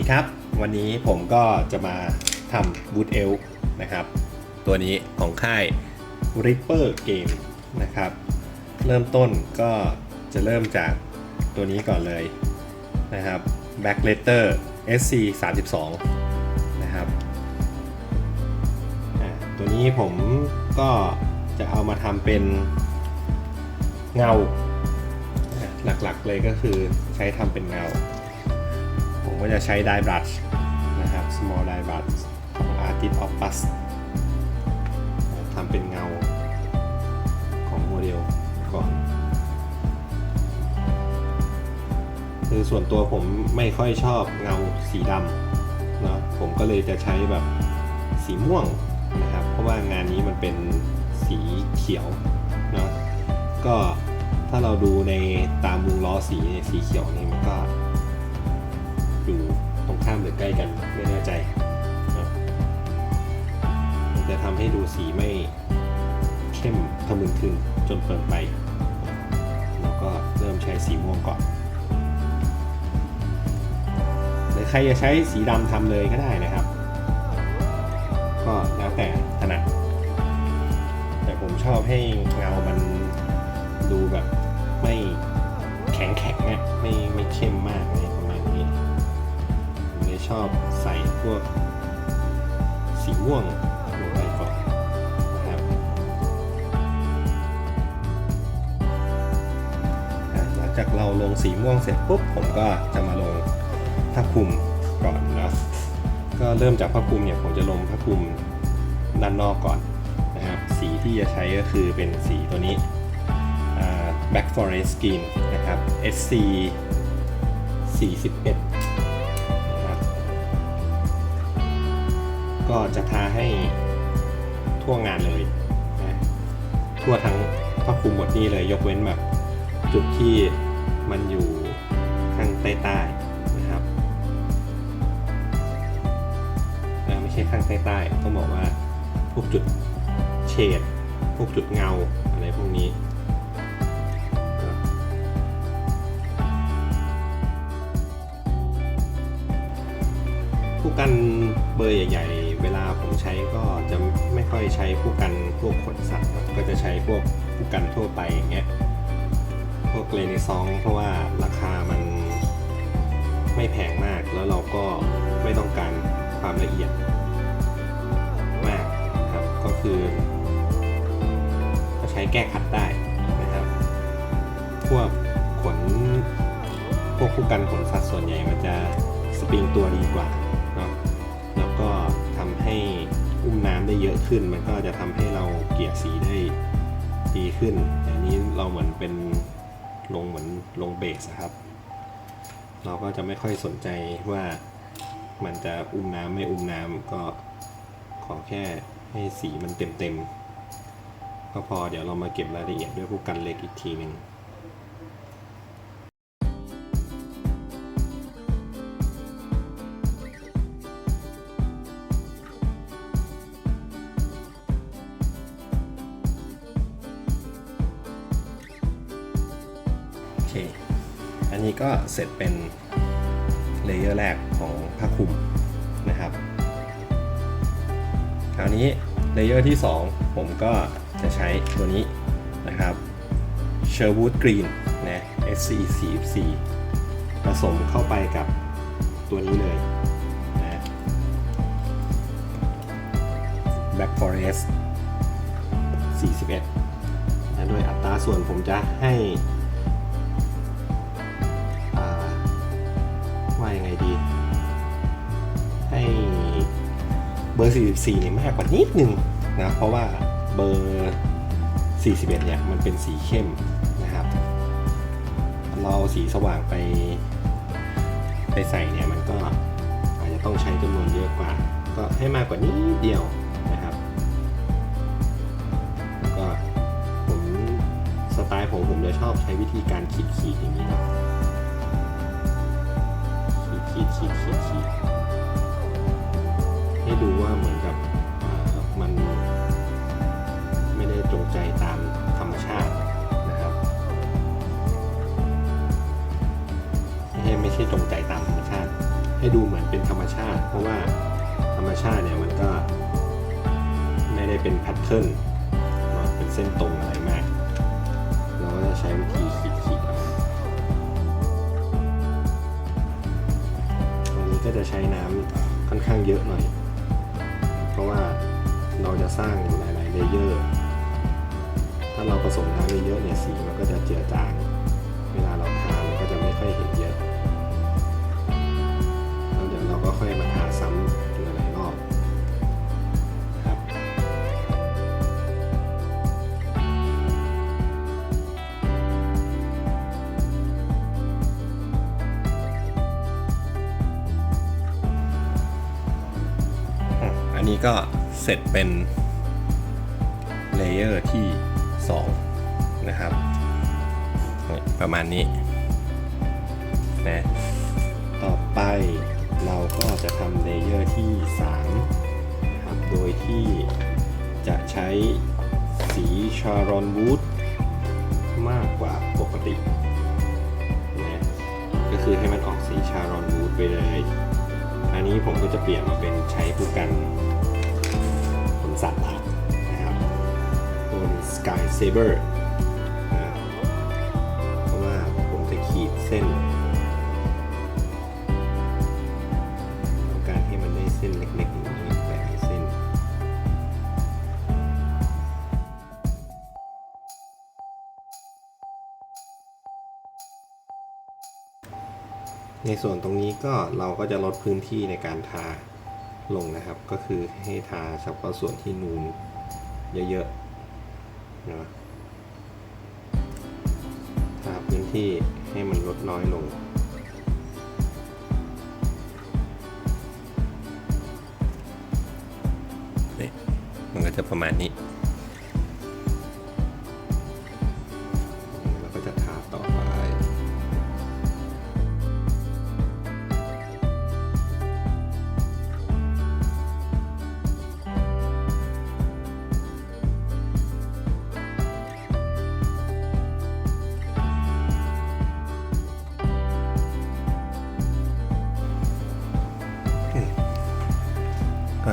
ดีครับ วันนี้ผมก็จะมาทำบูทเอลนะครับ ตัวนี้ของค่าย Ripper Game นะครับ เริ่มต้นก็จะเริ่มจากตัวนี้ก่อนเลยนะครับ Back Letter SC 32นะครับตัวนี้ผมก็จะเอามาทำเป็นเงา หลักๆเลยก็คือใช้ทำเป็นเงา ผมก็จะใช้ die brush นะครับ small die brush ของ artist opus ทำเป็นเงาของโมเดลก่อน คือส่วนตัวผมไม่ค่อยชอบเงาสีดำเนาะผมก็เลยจะใช้แบบสีม่วงนะครับ เพราะว่างานนี้มันเป็นสีเขียวเนาะก็ถ้าเราดูในตามวงล้อสีเนี่ยสีเขียวนี่ รือใกล้กันไม่แน่ใจมันจะทำให้ดูสีไม่เข้มทะมึนทึงจนเปิดไป แล้วก็เริ่มใช้สีม่วงก่อนหรือใครจะใช้สีดำทำเลยก็ได้นะครับ ก็แล้วแต่ถนัดแต่ผมชอบให้เงามันดูแบบไม่แข็งแข็งๆอะไม่ไม่เข้มมากอ ชอบใส่พวกสีม่วงลงไปก่อนนะครับหลังจากเราลงสีม่วงเสร็จปุ๊บผมก็จะมาลงผ้าคลุมก่อนนะก็เริ่มจากผ้าคลุมเนี่ยผมจะลงผ้าคลุมด้านนอกก่อนนะครับสีที่จะใช้ก็คือเป็นสีตัวนี้อ่า Black Forest Green นะครับ SC 41 ก็จะทาให้ทั่วงานเลยนะทั่วทั้งผ้าคลุมหมดนี่เลย ยกเว้นแบบจุดที่มันอยู่ข้างใต้ๆนะครับไม่ใช่ข้างใต้ๆต้องบอกว่าพวกจุดเฉดพวกจุดเงาอะไรพวกนี้ผู้กันเบอร์ใหญ่ ผมใช้ก็จะไม่ค่อยใช้ผู้กันพวกขนสัตว์ก็จะใช้พวกผู้กันทั่วไปอย่างเงี้ยพวกเลนซองเพราะว่าราคามันไม่แพงมากแล้วเราก็ไม่ต้องการความละเอียดมากครับก็คือ ก็ใช้แก้ขัดได้นะครับพวกขนพวกผู้กันขนสัตว์ส่วนใหญ่มันจะสปริงตัวดีกว่า อุ้มน้ำได้เยอะขึ้น มันก็จะทำให้เราเกลี่ยสีได้ดีขึ้นอันนี้เราเหมือนเป็นลงเหมือนลงเบสอะครับ เราก็จะไม่ค่อยสนใจว่ามันจะอุ้มน้ำไม่อุ้มน้ำก็ขอแค่ให้สีมันเต็มเต็มๆก็พอเดี๋ยวเรามาเก็บรายละเอียดด้วยผู้กันเล็กอีกทีหนึ่ง ก็เสร็จเป็นเลเยอร์แรกของผ้าคลุมนะครับ คราวนี้เลเยอร์ที่ 2 ผมก็จะใช้ตัวนี้นะครับ Sherwood Green นะ SC 44ผสมเข้าไปกับตัวนี้เลยนะ Black Forest 41นะโดยอัตราส่วนผมจะให้ บอร์ 44เนี่ยมากกว่านิดนึงนะเพราะว่าเบอร์ 41เนี่ยมันเป็นสีเข้มนะครับ เราเอาสีสว่างไป ไปใส่เนี่ยมันก็อาจจะต้องใช้จำนวนเยอะกว่า ก็ให้มากกว่านี้เดียวนะครับแล้วก็ผมสไตล์ผมผมจะชอบใช้วิธีการขีดขีดอย่างนี้นะขีดขีดขีดขีดขีด ให้ดูว่าเหมือนกับมันไม่ได้จงใจตามธรรมชาตินะครับไม่ใช่ไม่ใช่จงใจตามธรรมชาติ ให้ดูเหมือนเป็นธรรมชาติ เพราะว่าธรรมชาติเนี่ยมันก็ไม่ได้เป็นแพทเทิร์นเนาะเป็นเส้นตรงอะไรมาก เราก็จะใช้วิธีขีดขีดตรงนี้ก็จะใช้น้ำค่อนข้างเยอะหน่อย ราะว่าเราจะสร้างหลาย ๆ เลเยอร์ ถ้าเราผสมน้ำเยอะๆเนี่ยสีมันก็จะเจือจาง เวลาเราทามันก็จะไม่ค่อยเห็นเยอะแล้วเดี๋ยวเราก็ค่อยมาทา ก็เสร็จเป็นเลเยอร์ที่ 2 นะครับประมาณนี้นะต่อไปเราก็จะทำเลเยอร์ที่ 3 นะครับ โดยที่จะใช้สีชารอนวูดมากกว่าปกตินะก็คือให้มันออกสีชารอนวูดไปเลย อันนี้ผมก็จะเปลี่ยนมาเป็นใช้ผู้กัน สัตว์นะครับบน Sky Saber นะเพราะว่าผมจะขีดเส้นต้อการให้มันได้เส้นเล็กๆอย่างนี้หลายๆเส้น ในส่วนตรงนี้ก็เราก็จะลดพื้นที่ในการทา ลงนะครับ ก็คือให้ทาเฉพาะส่วนที่นูนเยอะๆนะทาพื้นที่ให้มันลดน้อยลงนี่มันก็จะประมาณนี้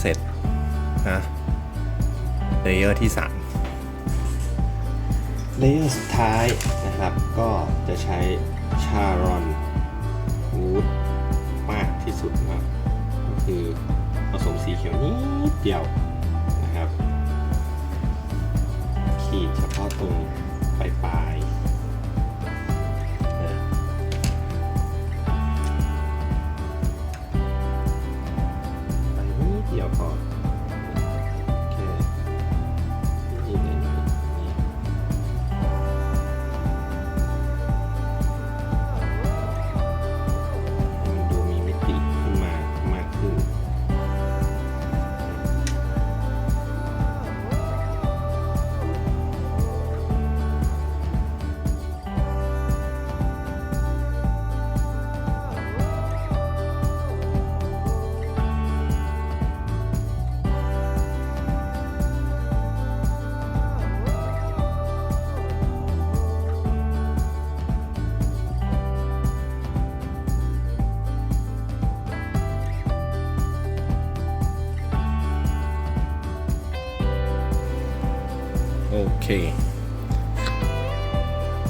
เสร็จนะเลเยอร์ที่ 3 เลเยอร์สุดท้ายนะครับ ก็จะใช้ชารอนวูดมากที่สุดนะครับก็คือผสมสีเขียวนิดเดียวนะครับ ขีดเฉพาะตรงปลายปลาย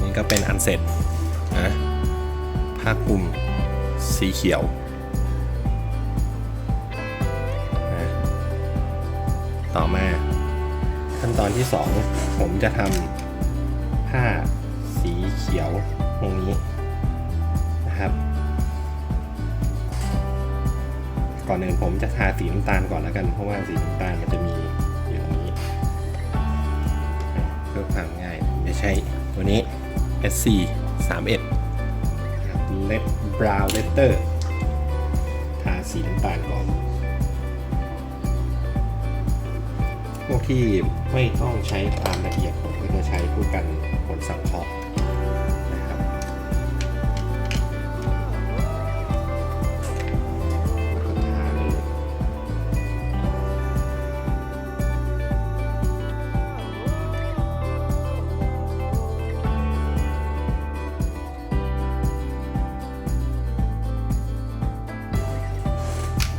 นี่ก็เป็นอันเสร็จนะผ้าคลุมสีเขียวนะต่อมา ขั้นตอนที่ 2 ผมจะทำผ้าสีเขียวตรงนี้นะครับก่อนอื่นผมจะทาสีน้ำตาลก่อนแล้วกัน เพราะว่าสีน้ำตาลมันจะมี ใช่ตัวนี้ SC 31เล็บ Let Brown Letter ทาสีน้ำตาลก่อน พวกที่ไม่ต้องใช้ความละเอียดผมก็จะใช้พู่กันผลสังเคราะ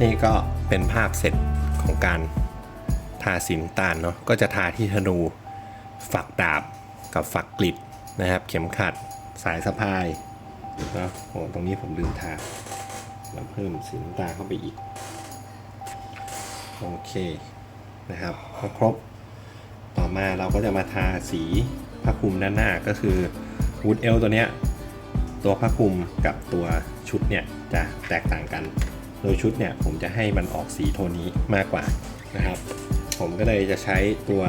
นี่ก็เป็นภาพเสร็จของการทาสีน้ำตาลเนาะก็จะทาที่ธนู ฝักดาบกับฝักกลิดนะครับ เข็มขัดสายสะพายเนาะโอ้ตรงนี้ผมลืมทาเราเพิ่มสีน้ำตาลเข้าไปอีก โอเคนะครับพอครบต่อมาเราก็จะมาทาสีผ้าคลุมด้านหน้าก็คือวูดเอลตัวเนี้ยตัวผ้าคลุมกับตัวชุดเนี่ยจะแตกต่างกัน โดยชุดเนี่ยผมจะให้มันออกสีโทนนี้มากกว่านะครับ ผมก็เลยจะใช้ตัว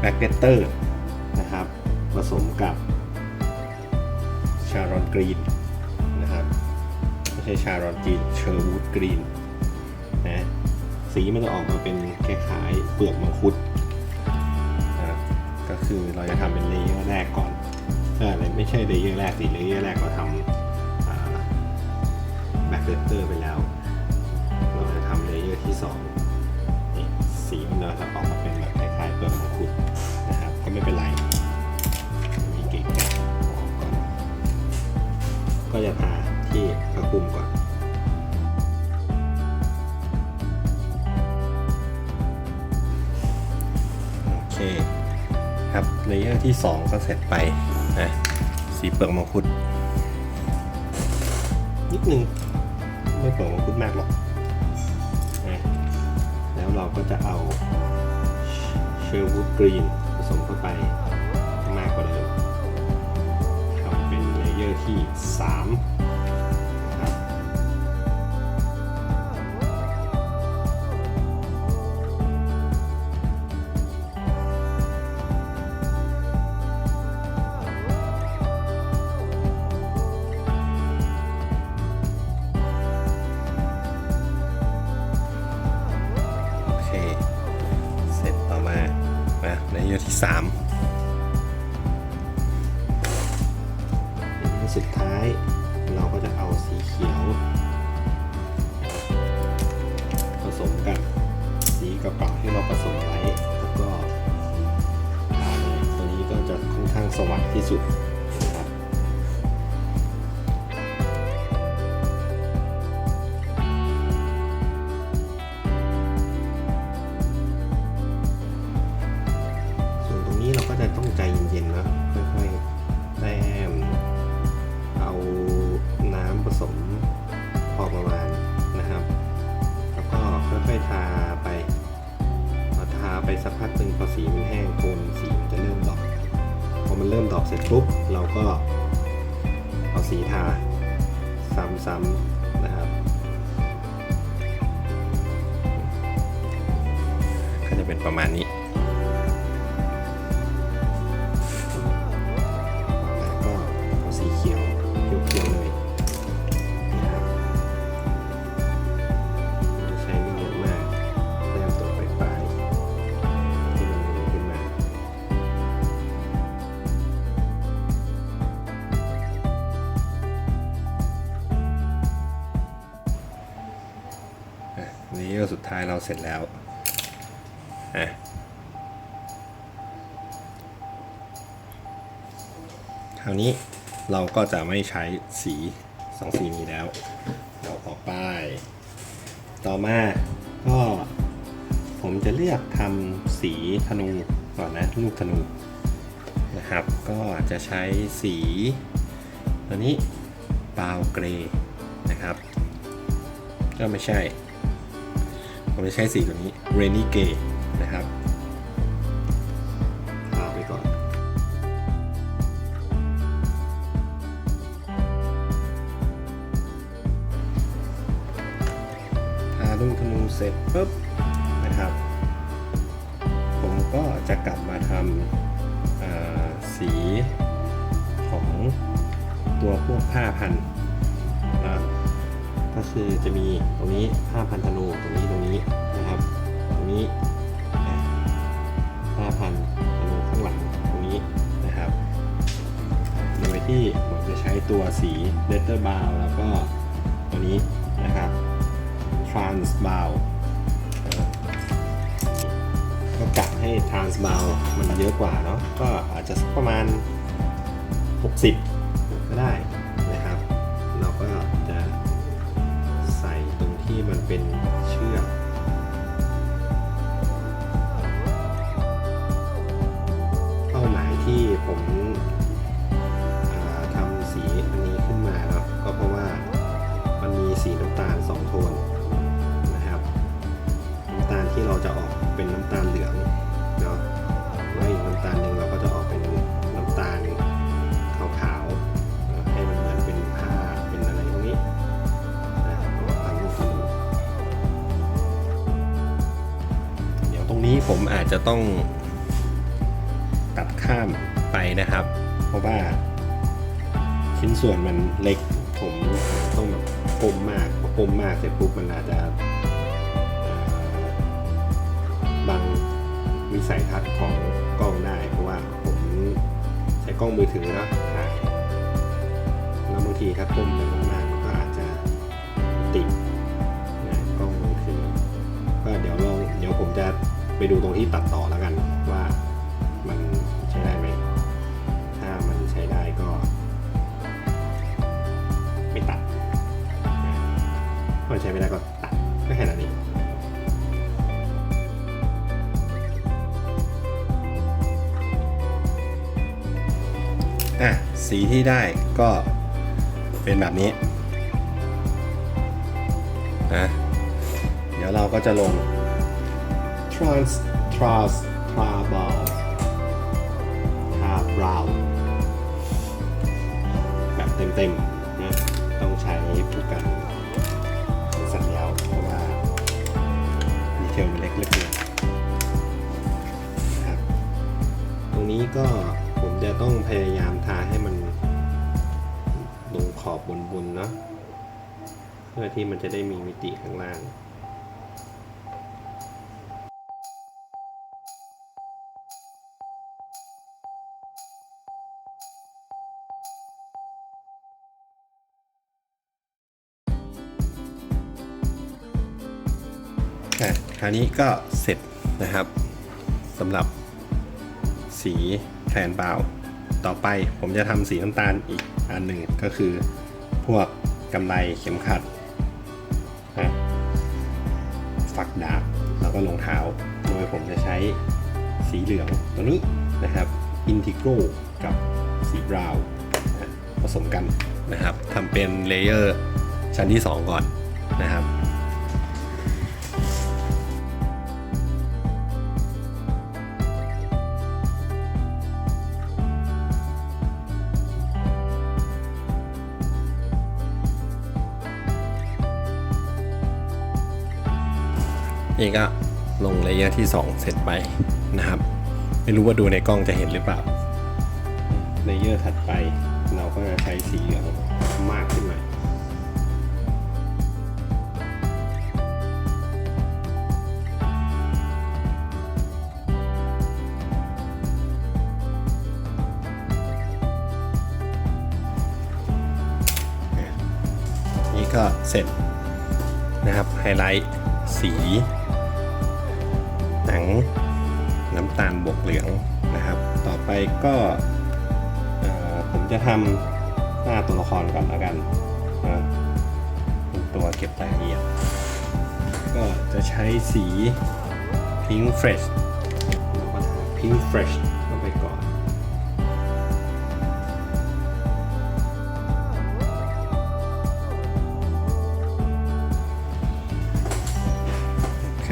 แบ็กเกเตอร์นะครับผสมกับชารอนกรีนนะครับไม่ใช่ชารอนกรีนเชอร์วูดกรีนนะสีมันจะออกมาเป็นคล้ายๆเปลือกมังคุดนะก็คือเราจะทำเป็นเลเยอร์แรกก่อนเออไม่ใช่เลเยอร์แรกสิเลเยอร์แรกเราทำ เกเตอร์ไปแล้ว เราจะทำเลเยอร์ที่2นี่สีมันจะออกมาเป็นแบบคล้ายๆเปลือกมังคุดนะครับ ก็ไม่เป็นไรมีเก่งกันก่อนก็จะทาที่กระคุมก่อนโอเคครับเลเยอร์ที่ 2 ก็เสร็จไปนะสีเปลือกมังคุดนิดนึง ไม่เปิดมังคุดมากหรอกนะแล้วเราก็จะเอาเชอร์วูดกรีนผสมเข้าไปมากกว่าเดิมทำเป็นเลเยอร์ที่ 3าที่3เลเยอร์สุดท้ายเราก็จะเอาสีเขียว ผสมกับสีเป๋าที่เราผสมไว้แล้วก็ทาเลยตัวนี้ก็จะค่อนข้างสว่างที่สุด เสร็จปุ๊บเราก็เอาสีทาซ้ำๆนะครับ ก็จะเป็นประมาณนี้ อะเลเยสุดท้ายเราเสร็จแล้วอะคราวนี้เราก็จะไม่ใช้สีสองสีนี้แล้ว เราออกไป ต่อมาก็ผมจะเลือกทำสีธนูก่อนนะลูกธนูนะครับ ก็จะใช้สีตัวนี้บาวเกรย์นะครับ ก็ไม่ใช่ ผมจะใช้สีตัวนี้เรนนี่เกย์นะครับทาไปก่อน ทาลูกธนูเสร็จปุ๊บนะครับ ผมก็จะกลับมาทำสีของตัวพวกผ้าพันนะก็ คือจะมีตรงนี้ผ้าพันธนูตรงนี้ตรงนี้นะครับ ตรงนี้นะผ้าพันธนูข้างหลังตรงนี้นะครับโดยที่ผมจะใช้ตัวสีเลเตอร์บาวแล้วก็ตัวนี้นะครับ trans b o w ก็กะให้ trans b o w มันเยอะกว่าเนาะก็อาจจะสักประมาณ 60 ก็ได้ เป็นเชือกเป้าหมายที่ผมทำสีอันนี้ขึ้นมาครับก็เพราะว่ามันมีสีน้ำตาลสองโทนนะครับน้ำตาลที่เราจะออกเป็นน้ำตาลเหลืองเนาะแล้วอีกน้ำตาลหนึ่งเราก็จะ ผมอาจจะต้องตัดข้ามไปนะครับ เพราะว่าชิ้นส่วนมันเล็กผมต้องแบบกลมมากพอกลมมากเสร็จปุ๊บมันอาจจะบังวิสัยทัศน์ของกล้องได้ เพราะว่าผมใช้กล้องมือถือเนอะถ่ายแล้วบางทีถ้าก้มไปมากๆก็อาจจะติดนะกล้องมือถือก็เดี๋ยวลองเดี๋ยวผมจะ ไปดูตรงที่ตัดต่อแล้วกันว่ามันใช้ได้ไหม ถ้ามันใช้ได้ก็ ไม่ตัดถ้ามันใช้ไม่ได้ก็ตัดก็แค่นั้นเองอะสีที่ได้ก็เป็นแบบนี้นะเดี๋ยวเราก็จะลง trans trans t r a b a l t r a b r o w n แบบเต็มๆนะต้องใช้ผู้กันสัญญาเพราะว่าดีเทลมันเล็กเหลือเกินนะครับตรงนี้ก็ผมจะต้องพยายามทาให้มันลงขอบบนๆเนาะเพื่อที่มันจะได้มีมิติข้างล่าง คราวนี้ก็เสร็จนะครับสำหรับสีแทนเบาต่อไปผมจะทำสีน้ำตาลอีกอันหนึ่งก็คือพวกกำไรเข็มขัดนะฝักดาบแล้วก็รองเท้า โดยผมจะใช้สีเหลืองตัวนี้นะครับอินทิโกกับสีบราวน์ผสมกันนะครับทำเป็นเลเยอร์ชั้นที่ 2 ก่อนนะครับ เลเยอร์ที่ 2 เสร็จไปนะครับ ไม่รู้ว่าดูในกล้องจะเห็นหรือเปล่าเลเยอร์ถัดไปเราก็จะใช้สีเหลืองมากขึ้นหน่อยนี่ก็เสร็จนะครับไฮไลท์สี เหลืองนะครับ ต่อไปก็ผมจะทำหน้าตัวละครก่อนแล้วกันนะเป็นตัวเก็บรายละเอียด ก็จะใช้สี Pink Fresh แล้วก็ทา Pink Fresh เข้าไปก่อนโอเค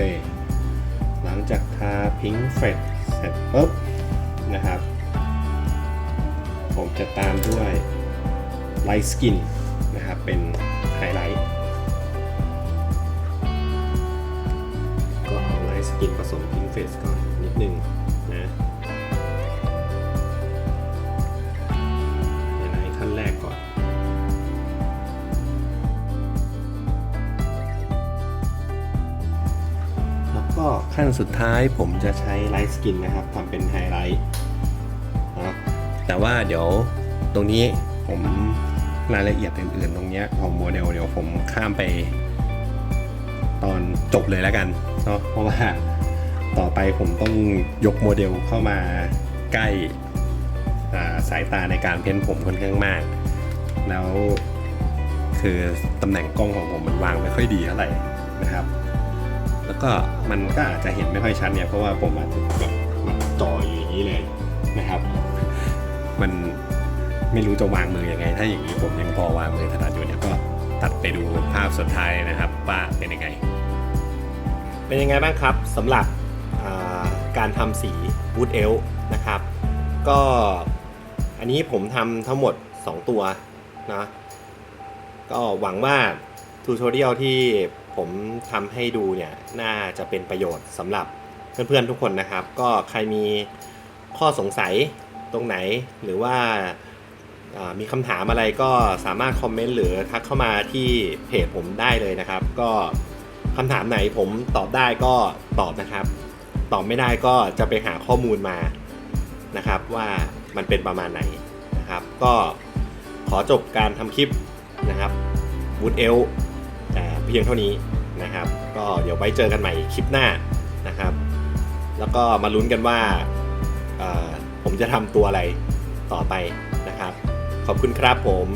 หลังจากทา Pink f r e d เส ร็จปุ๊บนะครับ ผมจะตามด้วย Light Skin นะครับเป็นไฮไลท์ก็เอา Light Skin ผสม Pink Face ก่อน ขั้นสุดท้ายผมจะใช้ไลท์สกินนะครับทำเป็นไฮไลท์นะแต่ว่าเดี๋ยวตรงนี้ผมรายละเอียดอื่นๆ ตรงนี้ของโมเดลเดี๋ยวผมข้ามไป ตอนจบเลยแล้วกันเนาะเพราะว่าต่อไปผมต้องยกโมเดลเข้ามาใกล้าสายตาในการเพ้นผมค่อนข้างมาก แล้วคือตำแหน่งกล้องของผมมันวางไม่ค่อยดีเท่าไหร่ แล้วก็มันก็อาจจะเห็นไม่ค่อยชัดเนี่ยเพราะว่าผมอาจจะแบบแบบจ่ออยู่อย่างนี้เลยนะครับ มันไม่รู้จะวางมือยังไง ถ้าอย่างนี้ผมยังพอวางมือถนัดอยู่เนี่ยก็ตัดไปดูภาพสุดท้ายนะครับว่าเป็นยังไง เป็นยังไงบ้างครับสำหรับการทำสีวูดเอลนะครับ ก็อันนี้ผมทำทั้งหมด 2 ตัวนะก็หวังว่าทูตอเรียลที่ ผมทำให้ดูเนี่ยน่าจะเป็นประโยชน์สำหรับเพื่อนๆทุกคนนะครับ ก็ใครมีข้อสงสัยตรงไหนหรือว่ามีคำถามอะไรก็สามารถคอมเมนต์หรือทักเข้ามาที่เพจผมได้เลยนะครับ ก็คำถามไหนผมตอบได้ก็ตอบนะครับ ตอบไม่ได้ก็จะไปหาข้อมูลมานะครับ ว่ามันเป็นประมาณไหนนะครับ ก็ขอจบการทำคลิปนะครับวูดเอล เพียงเท่านี้นะครับ ก็เดี๋ยวไว้เจอกันใหม่คลิปหน้านะครับ แล้วก็มาลุ้นกันว่าผมจะทำตัวอะไรต่อไปนะครับ ขอบคุณครับผม